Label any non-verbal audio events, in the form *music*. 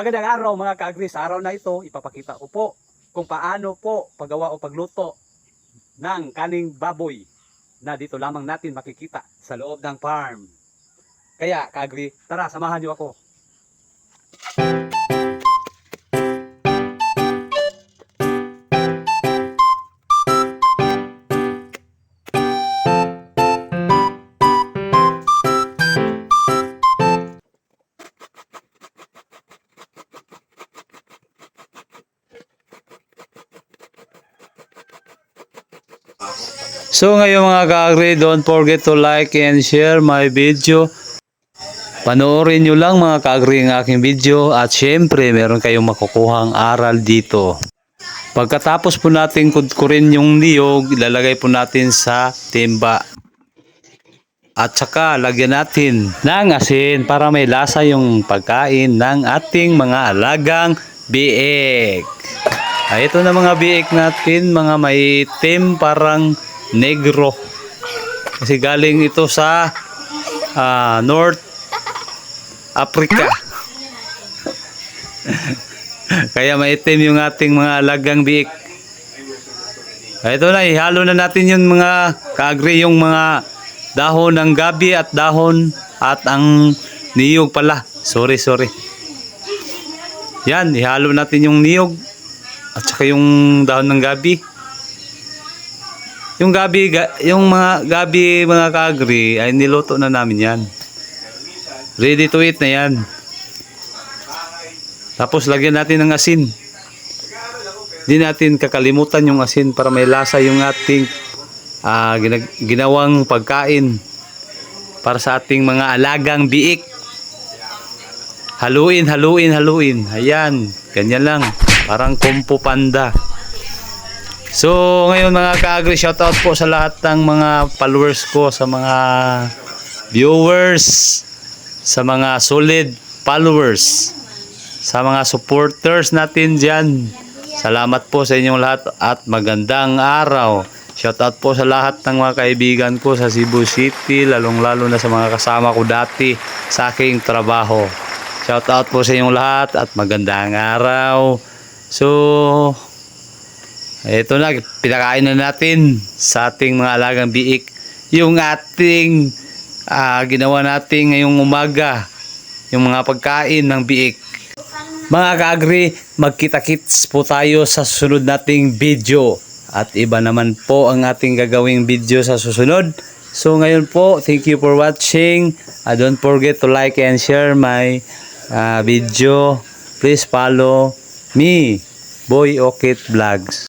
Magandang araw mga kaagri. Sa araw na ito, ipapakita ko po kung paano po paggawa o pagluto ng kaning baboy na dito lamang natin makikita sa loob ng farm. Kaya kaagri, tara samahan niyo ako. So ngayon mga ka-agri, don't forget to like and share my video. Panoorin nyo lang mga ka-agri ang aking video at syempre meron kayong makukuhang aral dito. Pagkatapos po natin kudkurin yung niyog, ilalagay po natin sa timba. At saka lagyan natin ng asin para may lasa yung pagkain ng ating mga alagang biik. Ay, ito na mga biik natin, mga may itim parang negro. Kasi galing ito sa ah, North Africa. *laughs* Kaya maitim yung ating mga alagang biik. Ay, ito na, ihalo na natin yung mga kaagri yung mga dahon ng gabi at dahon at ang niyog pala. Sorry, sorry. Yan, ihalo natin yung niyog at saka yung dahon ng gabi. Yung gabi, ga- yung mga gabi mga kaagri ay niluto na namin yan. Ready to eat na yan. Tapos lagyan natin ng asin. Hindi natin kakalimutan yung asin para may lasa yung ating ah, ginag- ginawang pagkain para sa ating mga alagang biik. Haluin, haluin, haluin. Ayan, ganyan lang. Parang kumpo panda. So, ngayon mga ka-agri, shoutout po sa lahat ng mga followers ko, sa mga viewers, sa mga solid followers, sa mga supporters natin dyan. Salamat po sa inyong lahat at magandang araw. Shoutout po sa lahat ng mga kaibigan ko sa Cebu City, lalong-lalo na sa mga kasama ko dati sa aking trabaho. Shoutout po sa inyong lahat at magandang araw. So, ito na, pinakain na natin sa ating mga alagang biik yung ating ah, ginawa natin ngayong umaga, yung mga pagkain ng biik. Mga kaagri, magkita-kits po tayo sa susunod nating video. At iba naman po ang ating gagawing video sa susunod. So ngayon po, thank you for watching. Uh, don't forget to like and share my ah, video. Please follow me, Boy Okit Vlogs.